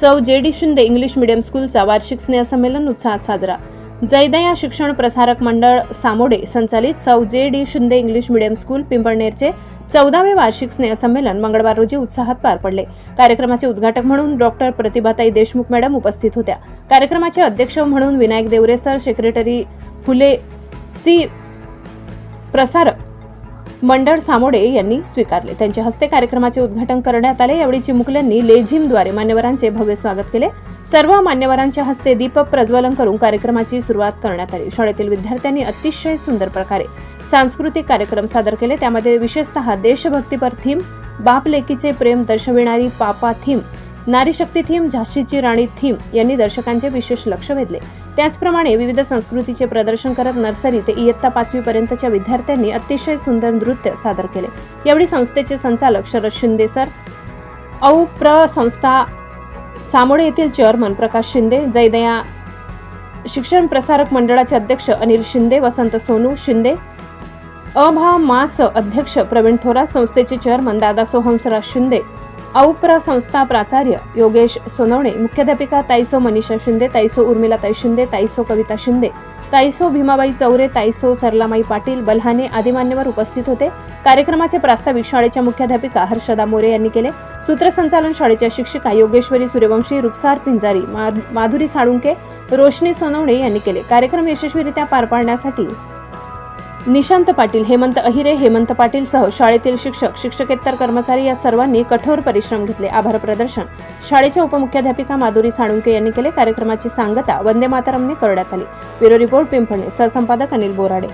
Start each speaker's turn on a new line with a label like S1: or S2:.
S1: सौ J D Shinde English medium स्कूलचा वार्षिक स्नेहसंमेलन उत्साहात साजरा. जैदा या शिक्षण प्रसारक मंडळ सामोडे संचालित Sau J D Shinde English medium school पिंपळनेरचे चौदावे वार्षिक स्नेहसंमेलन मंगळवार रोजी उत्साहात पार पडले. कार्यक्रमाचे उद्घाटक म्हणून डॉक्टर प्रतिभाताई देशमुख मॅडम उपस्थित होत्या. कार्यक्रमाचे अध्यक्ष म्हणून विनायक देवरे सर सेक्रेटरी फुले सी प्रसारक मंडळ सामोडे यांनी स्वीकारले. त्यांच्या हस्ते कार्यक्रमाचे उद्घाटन करण्यात आले. यावेळी चिमुकल्यांनी लेझिमद्वारे मान्यवरांचे भव्य स्वागत केले. सर्व मान्यवरांच्या हस्ते दीपक प्रज्वलन करून कार्यक्रमाची सुरुवात करण्यात आली. शाळेतील विद्यार्थ्यांनी अतिशय सुंदर प्रकारे सांस्कृतिक कार्यक्रम सादर केले. त्यामध्ये विशेषतः देशभक्तीपर थीम बाप लेकीचे प्रेम दर्शविणारी पापा थीम नारी शक्ती थीम झाशीची राणी थीम यांनी दर्शकांचे विशेष लक्ष वेधले. त्याचप्रमाणे विविध संस्कृतीचे प्रदर्शन करत नर्सरी ते इयत्ता पाचवी पर्यंतच्या विद्यार्थ्यांनी अतिशय सुंदर नृत्य सादर केले. यावेळी संस्थेचे संचालक शरद शिंदे सर औ प्र संस्था सामोडे येथील चेअरमन प्रकाश शिंदे जयदया शिक्षण प्रसारक मंडळाचे अध्यक्ष अनिल शिंदे वसंत सोनू शिंदे अभा मास अध्यक्ष प्रवीण थोरात संस्थेचे चेअरमन दादा सोहंसराज शिंदे औप्र संस्था प्राचार्य योगेश सोनवणे मुख्याध्यापिका ताईसो मनीषा शिंदे ताईसो उर्मिलाताई शिंदे ताईसो कविता शिंदे ताईसो भीमाबाई चौरे ताईसो सरलामाई पाटील बल्हाने आदी मान्यवर उपस्थित होते. कार्यक्रमाचे प्रास्ताविक शाळेच्या मुख्याध्यापिका हर्षदा मोरे यांनी केले. सूत्रसंचालन शाळेच्या शिक्षिका योगेश्वरी सूर्यवंशी रुक्सार पिंजारी माधुरी साळुंके रोशनी सोनवणे यांनी केले. कार्यक्रम यशस्वीरित्या पार पाडण्यासाठी निशांत पाटील हेमंत अहिरे हेमंत पाटील सह शाळेतील शिक्षक शिक्षकेतर कर्मचारी या सर्वांनी कठोर परिश्रम घेतले. आभार प्रदर्शन. शाळेच्या उपमुख्याध्यापिका माधुरी साळुंके यांनी केले कार्यक्रमाची सांगता. वंदे मातरमने करण्यात आली. Bureau report Pimpalne. सहसंपादक Anil Borade.